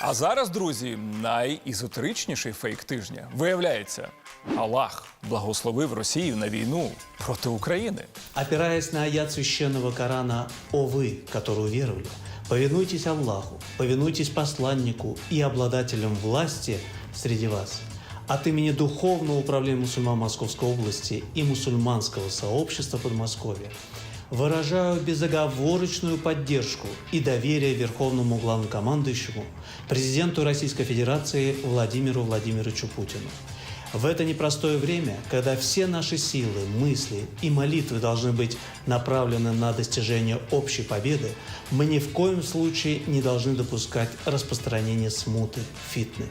А зараз, друзі, найізотеричніший фейк тижня. Виявляється, Аллах благословив Росію на війну проти України. Опираясь на аят священного Корана «О вы, которые уверовали, повинуйтесь Аллаху, повинуйтесь посланнику и обладателям власти среди вас». От имени Духовного управления мусульман Московской области и мусульманского сообщества Подмосковья выражаю безоговорочную поддержку и доверие Верховному главнокомандующему, президенту Российской Федерации Владимиру Владимировичу Путину. В это непростое время, когда все наши силы, мысли и молитвы должны быть направлены на достижение общей победы, мы ни в коем случае не должны допускать распространения смуты, фитны.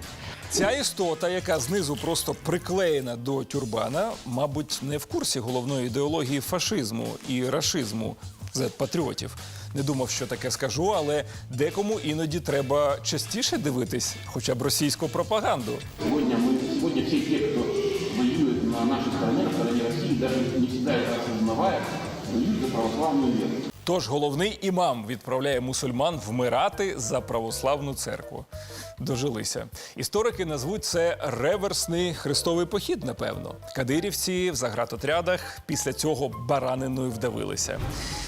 Ця істота, яка знизу просто приклеєна до тюрбана, мабуть, не в курсі головної ідеології фашизму і рашизму зет-патріотів. Не думав, що таке скажу, але декому іноді треба частіше дивитись, хоча б російську пропаганду. Сегодня мы, сегодня все те, кто воюет на нашей стороне, на стороне России, даже не всегда это осознавая, воюют за православную веру. Тож головний імам відправляє мусульман вмирати за православну церкву. Дожилися. Історики назвуть це реверсний хрестовий похід, напевно. Кадирівці в загратотрядах після цього бараниною вдавилися.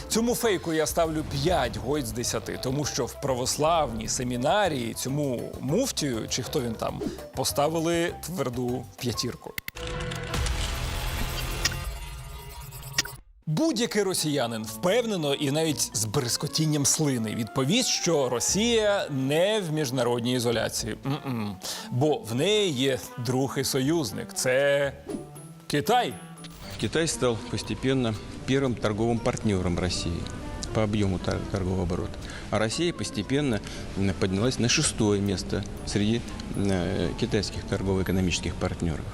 Цьому фейку я ставлю 5 гойд з 10, тому що в православній семінарії цьому муфтію, чи хто він там, поставили тверду п'ятірку. Будь-який росіянин впевнено і навіть з бризкотінням слини відповість, що Росія не в міжнародній ізоляції. М-м. Бо в неї є другий союзник це Китай. Китай стал постепенно первым торговым партнером России по объему тор- торгового оборота. А Россия постепенно м, поднялась на шестое место среди э, китайских торгово-экономических партнеров.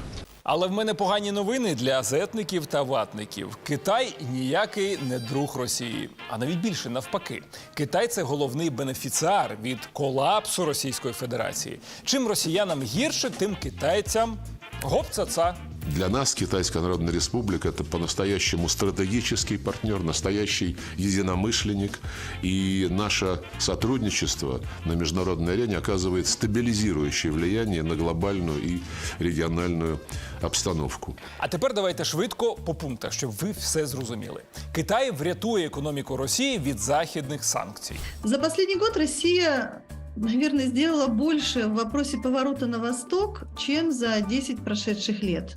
Але в мене погані новини для зетників та ватників. Китай ніякий не друг Росії, а навіть більше навпаки. Китай це головний бенефіціар від колапсу Російської Федерації. Чим росіянам гірше, тим китайцям гоп-ца-ца. Для нас Китайская Народная Республика – это по-настоящему стратегический партнер, настоящий единомышленник. И наше сотрудничество на международной арене оказывает стабилизирующее влияние на глобальную и региональную обстановку. А тепер давайте швидко по пунктах, щоб ви все зрозуміли. Китай врятує економіку Росії від західних санкцій. За последний год Россия, наверное, сделала больше в вопросе поворота на восток, чем за 10 прошедших лет.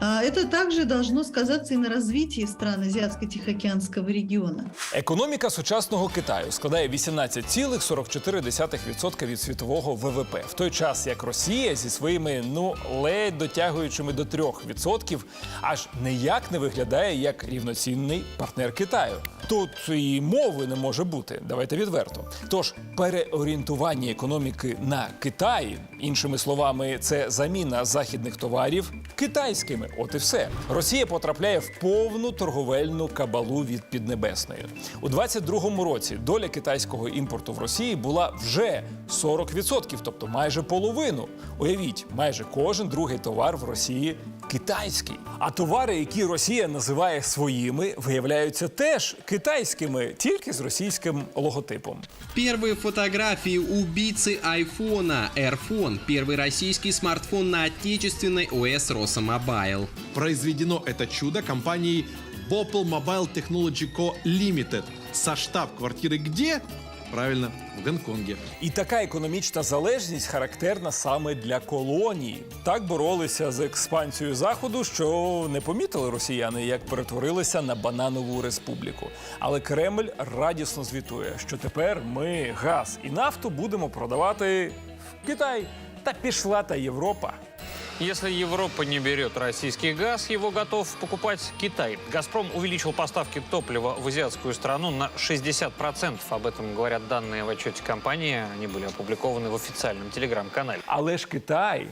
Это также должно сказаться и на развитии стран Азиатско-Тихоокеанского региона. Економіка сучасного Китаю складає 18,44% від світового ВВП, в той час як Росія зі своїми ну ледь дотягуючими до 3% аж ніяк не виглядає як рівноцінний партнер Китаю. Тут і мови не може бути. Давайте відверто. Тож переорієнтування економіки на Китай, іншими словами, це заміна західних товарів китайськими. От і все. Росія потрапляє в повну торговельну кабалу від Піднебесної. У 22-му році доля китайського імпорту в Росії була вже 40%, тобто майже половину. Уявіть, майже кожен другий товар в Росії китайський. А товари, які Росія називає своїми, виявляються теж китайськими, тільки з російським логотипом. Первые фотографии убийцы айфона Airphone. Первый российский смартфон на отечественной ОС Росомобайл. Произведено это чудо компанией Bopple Mobile Technology Co. Limited со штаб-квартиры где? Правильно, в Гонконге. І така економічна залежність характерна саме для колоній. Так боролися з експансією заходу, що не помітили росіяни, як перетворилися на бананову республіку. Але Кремль радісно звітує, що тепер ми газ і нафту будемо продавати в Китай. Та пішла та Європа. Если Европа не берет российский газ, его готов покупать Китай. «Газпром» увеличил поставки топлива в азиатскую страну на 60%. Об этом говорят данные в отчете компании. Они были опубликованы в официальном телеграм-канале. Але ж Китай,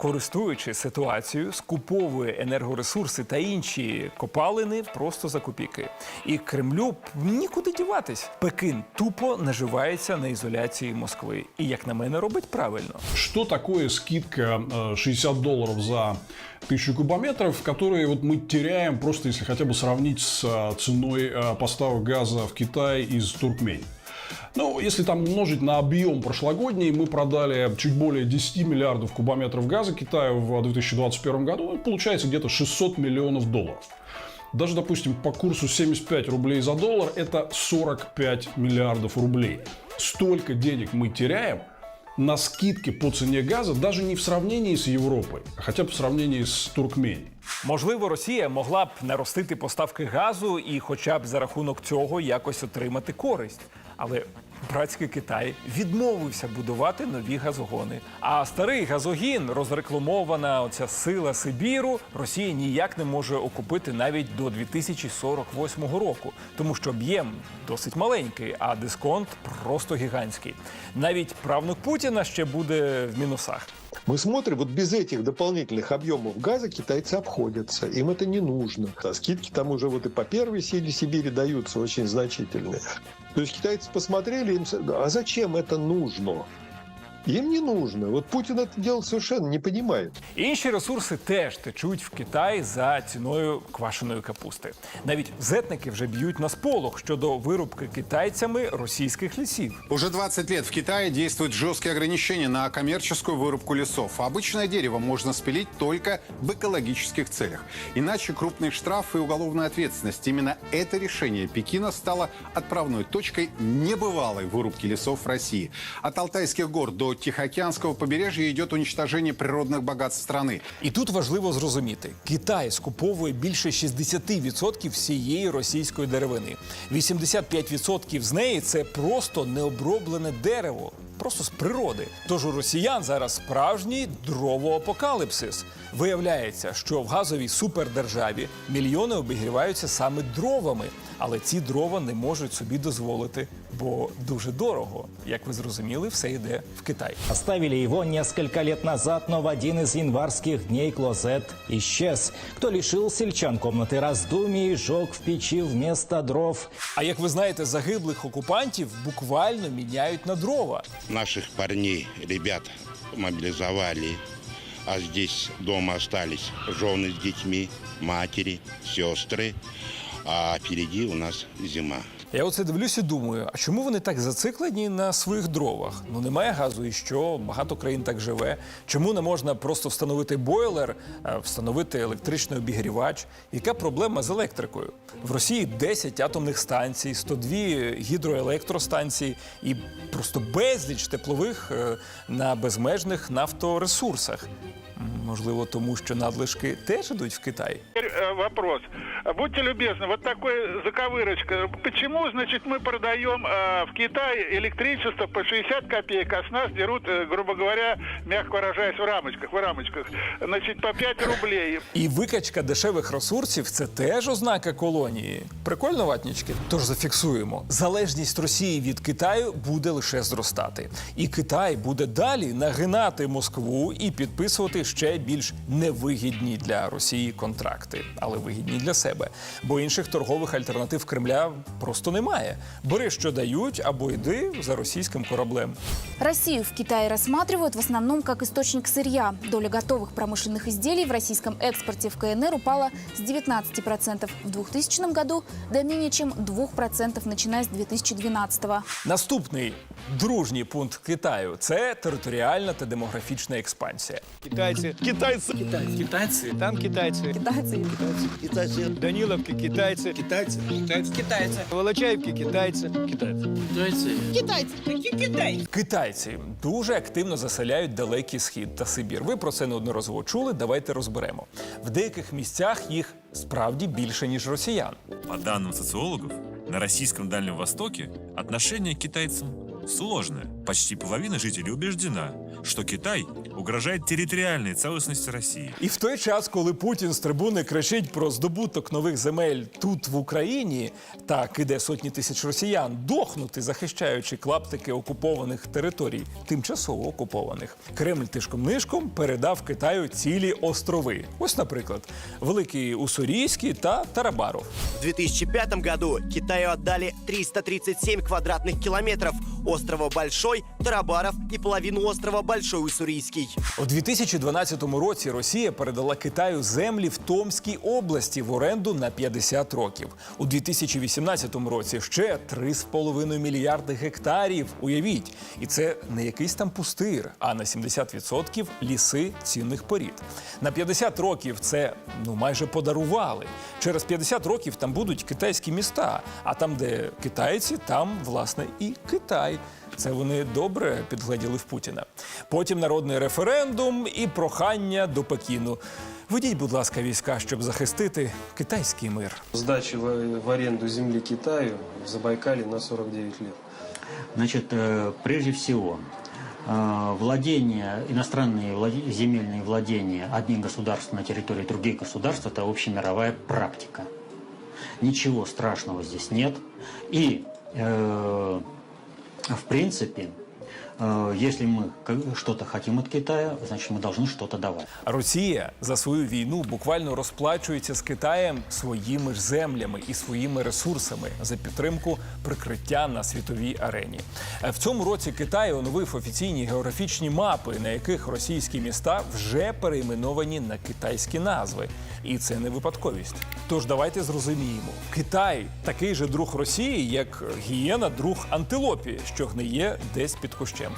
користуючись ситуацією, скуповує енергоресурси та інші копалини просто за копійки. І Кремлю б нікуди діватись. Пекин тупо наживається на ізоляції Москви. І, як на мене, робить правильно. Что такое скидка э, 60 долларов за тысячу кубометров, которые вот мы теряем просто если хотя бы сравнить с э, ценой э, поставок газа в Китай из Туркмении? Ну, если там умножить на объем прошлогодний, мы продали чуть более 10 миллиардов кубометров газа Китаю в 2021 году. Ну, Получается где-то 600 миллионов долларов. Даже, допустим, по курсу 75 рублей за доллар – это 45 миллиардов рублей. Столько денег мы теряем на скидки по цене газа даже не в сравнении с Европой, а хотя бы в сравнении с Туркменией. Можливо, Росія могла б наростити поставки газу і, хоча б за рахунок цього, якось отримати користь. Але братський Китай відмовився будувати нові газогони. А старий газогін, розрекламована оця сила Сибіру, Росія ніяк не може окупити навіть до 2048 року, тому що об'єм досить маленький, а дисконт просто гігантський. Навіть правнук Путіна ще буде в мінусах. Мы смотрим, вот без этих дополнительных объемов газа китайцы обходятся. Им это не нужно. А скидки там уже вот и по первой силе Сибири даются очень значительные. То есть китайцы посмотрели, им, а зачем это нужно? Им не нужно. Вот Путин это дело совершенно не понимает. Інші ресурси теж течуть в Китай за ціною квашеної капусти. Навіть зетники вже б'ють на сполох щодо вирубки китайцями російських лісів. Уже 20 лет в Китае действуют жесткие ограничения на коммерческую вырубку лесов. Обычное дерево можно спилить только в экологических целях. Иначе крупные штрафы и уголовная ответственность. Именно это решение Пекина стало отправной точкой небывалой вырубки лесов в России. От Алтайских гор до Тихоокеанского побережья идет уничтожение природных богатств страны. І тут важливо зрозуміти: Китай скуповує більше 60% всієї російської деревини. 85% з неї це просто необроблене дерево. Просто з природи. Тож у росіян зараз справжній дровоапокаліпсис. Виявляється, що в газовій супердержаві мільйони обігріваються саме дровами, але ці дрова не можуть собі дозволити, бо дуже дорого. Як ви зрозуміли, все йде в Китай. Оставили его несколько лет назад, но в один из январских дней клозет исчез. Кто лишил сельчан комнаты раздумий и жег в печи вместо дров. А як ви знаєте, загиблих окупантів буквально міняють на дрова. наших парней, ребят мобилизовали, а здесь дома остались жены с детьми, матери, сестры, а впереди у нас зима. Я оце дивлюсь і думаю, а чому вони так зациклені на своїх дровах? Ну немає газу, і що багато країн так живе. Чому не можна просто встановити бойлер, е, встановити електричний обігрівач? Яка проблема з електрикою? В Росії 10 атомних станцій, 102 гідроелектростанції і просто безліч теплових е, на безмежних нафторесурсах. Можливо, тому що надлишки теж ідуть в Китай. вопрос. Будьте любезны, вот такой заковырочка. Почему, значит, мы продаем э, в Китай электричество по 60 копеек, а с нас дерут, э, грубо говоря, мягко выражаясь, в рамочках, в рамочках, значит, по 5 рублей. І викачка дешевих ресурсів це теж ознака колонії. Прикольно, ватнічки? Тож зафіксуємо. Залежність Росії від Китаю буде лише зростати. І Китай буде далі нагинати Москву і підписувати ще більш невигідні для Росії контракти, але вигідні для себе. Бо інших торгових альтернатив Кремля просто немає. Бери, що дають, або йди за російським кораблем. Россию в Китае рассматривают в основном как источник сырья. Доля готовых промышленных изделий в российском экспорте в КНР упала с 19% в 2000 году до менее чем 2% начиная с 2012 -го. Наступний дружній пункт Китаю це територіальна та демографічна експансія. Китайцы. Китайцы. Китайцы. Китайцы. Там китайцы. Китайцы. Китайцы. Даниловки китайцы. Китайцы. Китайцы. Китайцы. Волочаевки китайцы. Китайцы. Китайцы. Китайцы. Какие китайцы? Китайці дуже активно заселяють далекий схід та Сибір. Ви про це неодноразово чули. Давайте розберемо. В деяких місцях їх справді більше ніж росіян. По данным социологов, на российском Дальнем Востоке отношение к китайцам сложное. Почти половина жителей убеждена, что Китай угрожает территориальной целостности России. І в той час, коли Путін з трибуни кричить про здобуток нових земель тут в Україні та киде сотні тисяч росіян дохнути, захищаючи клаптики окупованих територій, тимчасово окупованих, Кремль тишком-нишком передав Китаю цілі острови. Ось, наприклад, Великий Уссурійський та Тарабаров. В 2005 году Китаю отдали 337 квадратных километров острова Большой Крутой, Тарабаров и половину острова Большой Уссурийский. У 2012 році Росія передала Китаю землі в Томській області в оренду на 50 років. У 2018 році ще 3,5 мільярди гектарів. Уявіть, і це не якийсь там пустир, а на 70% ліси цінних порід. На 50 років це ну майже подарували. Через 50 років там будуть китайські міста. А там, де китайці, там власне і Китай. Це вони добре підгледіли в Путіна. Потім народний референдум і прохання до Пекіну. Ведіть, будь ласка, війська, щоб захистити китайський мир. Сдачи в, в аренду земли Китаю в Забайкале на 49 лет. Значит, э, прежде всего, э, владение, иностранные владе- земельные владения одних государств на территории других государств – это общемировая практика. Ничего страшного здесь нет. И, э, в принципе, э, если мы к- что-то хотим от Китая, значит, мы должны что-то давать. Росія за свою війну буквально розплачується з Китаєм своїми ж землями і своїми ресурсами за підтримку прикриття на світовій арені. Е, В цьому році Китай оновив офіційні географічні мапи, на яких російські міста вже перейменовані на китайські назви. І це не випадковість. Тож давайте зрозуміємо: Китай такий же друг Росії, як гієна друг антилопі, що гниє десь під кущем.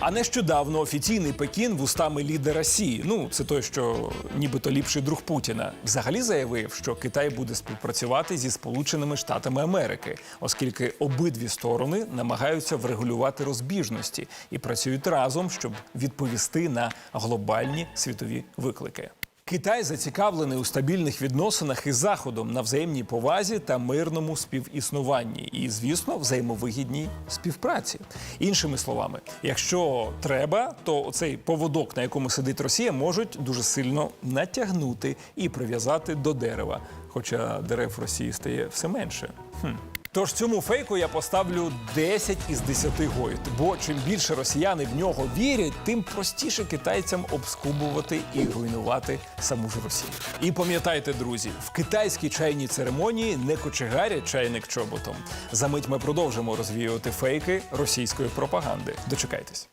А нещодавно офіційний Пекін вустами лідера Сі, ну це той, що нібито ліпший друг Путіна, взагалі заявив, що Китай буде співпрацювати зі Сполученими Штатами Америки, оскільки обидві сторони намагаються врегулювати розбіжності і працюють разом, щоб відповісти на глобальні світові виклики. Китай зацікавлений у стабільних відносинах із Заходом на взаємній повазі та мирному співіснуванні, і, звісно, взаємовигідній співпраці. Іншими словами, якщо треба, то цей поводок, на якому сидить Росія, можуть дуже сильно натягнути і прив'язати до дерева. Хоча дерев Росії стає все менше. Хм. Тож цьому фейку я поставлю 10 із 10 гойд. Бо чим більше росіяни в нього вірять, тим простіше китайцям обскубувати і руйнувати саму ж Росію. І пам'ятайте, друзі, в китайській чайній церемонії не кочегарять чайник чоботом. За мить ми продовжимо розвіювати фейки російської пропаганди. Дочекайтесь.